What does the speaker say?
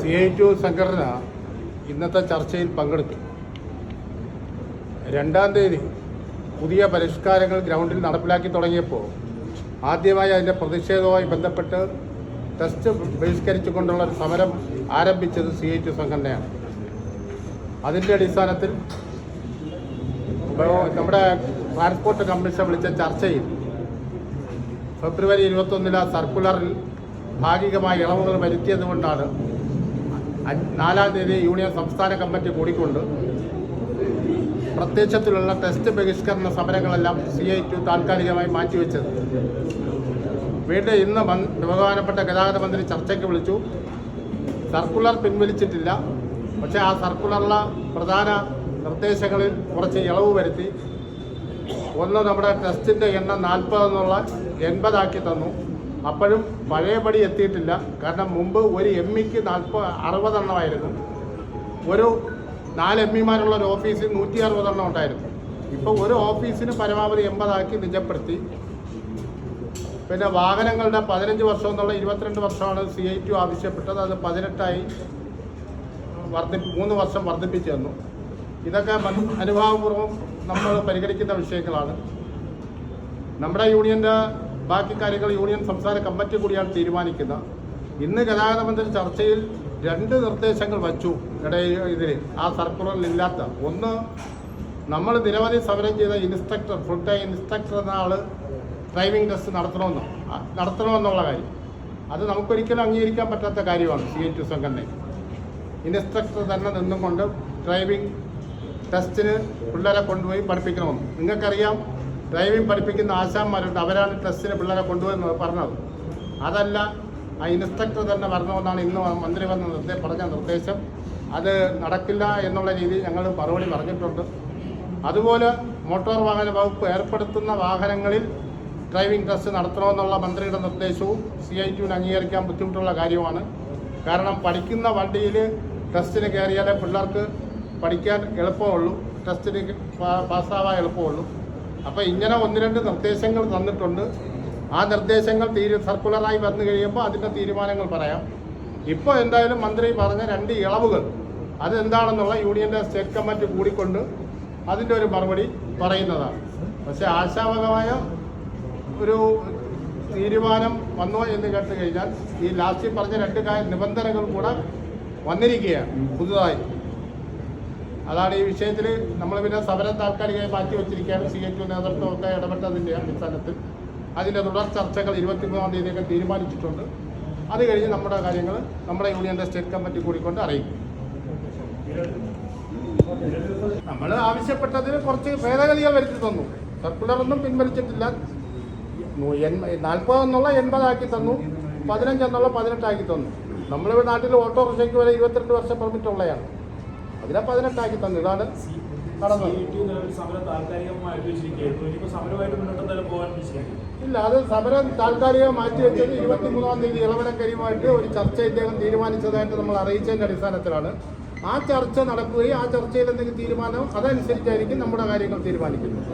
C I to സംഘടന ഇന്നത്തെ ചർച്ചയിൽ പങ്കെടുത്തു. രണ്ടാം തീയതി പുതിയ പരിഷ്കാരങ്ങൾ ഗ്രൗണ്ടിൽ നടപ്പിലാക്കി തുടങ്ങിയപ്പോൾ ആദ്യമായി അതിന്റെ പ്രതിഷേധവുമായി ബന്ധപ്പെട്ട് ടെസ്റ്റ് ബഹിഷ്കരിച്ചുകൊണ്ടുള്ള ഒരു സമരം ആരംഭിച്ചത് സി ഐ ടു സംഘടനയാണ് അതിന്റെ അടിസ്ഥാനത്തിൽ നമ്മുടെ ട്രാൻസ്പോർട്ട് കമ്മീഷൻ വിളിച്ച ചർച്ചയിൽ ഫെബ്രുവരി ഇരുപത്തൊന്നിലെ സർക്കുലറിൽ ഭാഗികമായ ഇളവുകൾ വരുത്തിയത് കൊണ്ടാണ് അഞ്ച് നാലാം തീയതി യൂണിയൻ സംസ്ഥാന കമ്മിറ്റി കൂടിക്കൊണ്ട് പ്രത്യക്ഷത്തിലുള്ള ടെസ്റ്റ് ബഹിഷ്കരണ സമരങ്ങളെല്ലാം സി ഐ ടു താൽക്കാലികമായി മാറ്റിവെച്ചത്. വീണ്ടും ഇന്ന് ബഹുമാനപ്പെട്ട ഗതാഗത മന്ത്രി ചർച്ചയ്ക്ക് വിളിച്ചു. സർക്കുലർ പിൻവലിച്ചിട്ടില്ല. പക്ഷെ ആ സർക്കുലറിലെ പ്രധാന നിർദ്ദേശങ്ങളിൽ കുറച്ച് ഇളവ് വരുത്തി. ഒന്ന് നമ്മുടെ ടെസ്റ്റിന്റെ എണ്ണം നാൽപ്പതെന്നുള്ള എൺപതാക്കി തന്നു. അപ്പോഴും പഴയപടി എത്തിയിട്ടില്ല. കാരണം മുമ്പ് ഒരു എം ഇക്ക് നാൽപ്പത് അറുപതെണ്ണമായിരുന്നു. ഒരു നാല് എം ഇമാരുള്ള ഒരു ഓഫീസിൽ നൂറ്റി അറുപതെണ്ണം ഉണ്ടായിരുന്നു. ഇപ്പോൾ ഒരു ഓഫീസിന് പരമാവധി എൺപതാക്കി നിജപ്പെടുത്തി. പിന്നെ വാഹനങ്ങളുടെ പതിനഞ്ച് വർഷം എന്നുള്ള ഇരുപത്തിരണ്ട് വർഷമാണ് സി ഐ ടു ആവശ്യപ്പെട്ടത്. അത് പതിനെട്ടായി വർദ്ധി മൂന്ന് വർഷം വർദ്ധിപ്പിച്ചു തന്നു. ഇതൊക്കെ അനുഭാവപൂർവം നമ്മൾ പരിഗണിക്കുന്ന വിഷയങ്ങളാണ്. നമ്മുടെ യൂണിയന്റെ ബാക്കി കാര്യങ്ങൾ യൂണിയൻ സംസ്ഥാന കമ്മിറ്റി കൂടിയാണ് തീരുമാനിക്കുന്നത്. ഇന്ന് ഗതാഗത മന്ത്രി ചർച്ചയിൽ രണ്ട് നിർദ്ദേശങ്ങൾ വച്ചു. ഇടയിൽ ഇതിൽ ആ സർക്കുലറിൽ ഇല്ലാത്ത ഒന്ന് നമ്മൾ നിരവധി സമരം ചെയ്ത ഇൻസ്ട്രക്ടർ ഫുൾ ടൈം ഇൻസ്ട്രക്ടർ എന്ന ആൾ ഡ്രൈവിംഗ് ടെസ്റ്റ് നടത്തണമെന്ന് നടത്തണമെന്നുള്ള കാര്യം. അത് നമുക്കൊരിക്കലും അംഗീകരിക്കാൻ പറ്റാത്ത കാര്യമാണ് സി എച്ച് സംഘടന. ഇൻസ്ട്രക്ടർ തന്നെ നിന്നും കൊണ്ട് ഡ്രൈവിംഗ് ടെസ്റ്റിന് പിള്ളേരെ കൊണ്ടുപോയി പഠിപ്പിക്കണമെന്ന്. നിങ്ങൾക്കറിയാം ഡ്രൈവിംഗ് പഠിപ്പിക്കുന്ന ആശാന്മാരുണ്ട്. അവരാണ് ടെസ്റ്റിന് പിള്ളേരെ കൊണ്ടുവരുന്നത് പറഞ്ഞത്. അതല്ല ആ ഇൻസ്ട്രക്ടർ തന്നെ വരണമെന്നാണ് ഇന്ന് മന്ത്രി വന്ന നിർദ്ദേശം പറഞ്ഞ നിർദ്ദേശം. അത് നടക്കില്ല എന്നുള്ള രീതിയിൽ ഞങ്ങൾ മറുപടി പറഞ്ഞിട്ടുണ്ട്. അതുപോലെ മോട്ടോർ വാഹന വകുപ്പ് ഏർപ്പെടുത്തുന്ന വാഹനങ്ങളിൽ ഡ്രൈവിംഗ് ടെസ്റ്റ് നടത്തണമെന്നുള്ള മന്ത്രിയുടെ നിർദ്ദേശവും സി ഐ ടിന് അംഗീകരിക്കാൻ ബുദ്ധിമുട്ടുള്ള കാര്യമാണ്. കാരണം പഠിക്കുന്ന വണ്ടിയിൽ ടെസ്റ്റിന് കയറിയാലേ പിള്ളേർക്ക് പഠിക്കാൻ എളുപ്പമുള്ളൂ. ടെസ്റ്റിന് പാസ്സാവാൻ എളുപ്പമുള്ളൂ. അപ്പോൾ ഇങ്ങനെ ഒന്ന് രണ്ട് നിർദ്ദേശങ്ങൾ തന്നിട്ടുണ്ട്. ആ നിർദ്ദേശങ്ങൾ തീരു സർക്കുലറായി വന്നു കഴിയുമ്പോൾ അതിന്റെ തീരുമാനങ്ങൾ പറയാം. ഇപ്പോൾ എന്തായാലും മന്ത്രി പറഞ്ഞ രണ്ട് ഇളവുകൾ അതെന്താണെന്നുള്ള യൂണിയന്റെ സ്റ്റേറ്റ് കമ്മിറ്റി കൂടിക്കൊണ്ട് അതിന്റെ ഒരു മറുപടി പറയുന്നതാണ്. പക്ഷേ ആശാവകമായ ഒരു തീരുമാനം വന്നോ എന്ന് കേട്ട് കഴിഞ്ഞാൽ ഈ ലാസ്റ്റിൽ പറഞ്ഞ രണ്ട് നിബന്ധനകൾ കൂടെ വന്നിരിക്കുകയാണ്. പുതുതായി. അതാണ് ഈ വിഷയത്തിൽ നമ്മൾ പിന്നെ സമരം താൽക്കാലികമായി മാറ്റി വെച്ചിരിക്കുകയാണ്. സി എച്ച് നേതൃത്വമൊക്കെ ഇടപെട്ടതിന്റെ അടിസ്ഥാനത്തിൽ അതിന്റെ തുടർ ചർച്ചകൾ ഇരുപത്തിമൂന്നാം തീയതിയൊക്കെ തീരുമാനിച്ചിട്ടുണ്ട്. അത് കഴിഞ്ഞ് നമ്മുടെ കാര്യങ്ങൾ നമ്മുടെ യൂണിയന്റെ സ്റ്റേറ്റ് കമ്മിറ്റി കൂടിക്കൊണ്ട് അറിയിക്കും. നമ്മൾ ആവശ്യപ്പെട്ടതിന് കുറച്ച് ഭേദഗതികൾ വരുത്തി തന്നു. സർക്കുലറൊന്നും പിൻവലിച്ചിട്ടില്ല. നാൽപ്പത് എന്നുള്ള എൺപതാക്കി തന്നു. പതിനഞ്ചെന്നുള്ള പതിനെട്ടാക്കി തന്നു. നമ്മളിവിടെ നാട്ടിൽ ഓട്ടോറിക്ഷയ്ക്ക് വരെ ഇരുപത്തിരണ്ട് വർഷം പെർമിറ്റ് ഉള്ളതാണ് അതിനെ പതിനെട്ടാക്കി തന്നു ഇതാണ് ഇല്ല അത് സമരം താൽക്കാലികം മാറ്റിവെച്ചത് ഇരുപത്തിമൂന്നാം തീയതി ഇളവനക്കരിയുമായിട്ട് ഒരു ചർച്ച ഇദ്ദേഹം തീരുമാനിച്ചതായിട്ട് നമ്മൾ അറിയിച്ചതിന്റെ അടിസ്ഥാനത്തിലാണ്. ആ ചർച്ച നടക്കുകയും ആ ചർച്ചയിൽ എന്തെങ്കിലും തീരുമാനം അതനുസരിച്ചായിരിക്കും നമ്മുടെ കാര്യങ്ങൾ തീരുമാനിക്കുന്നത്.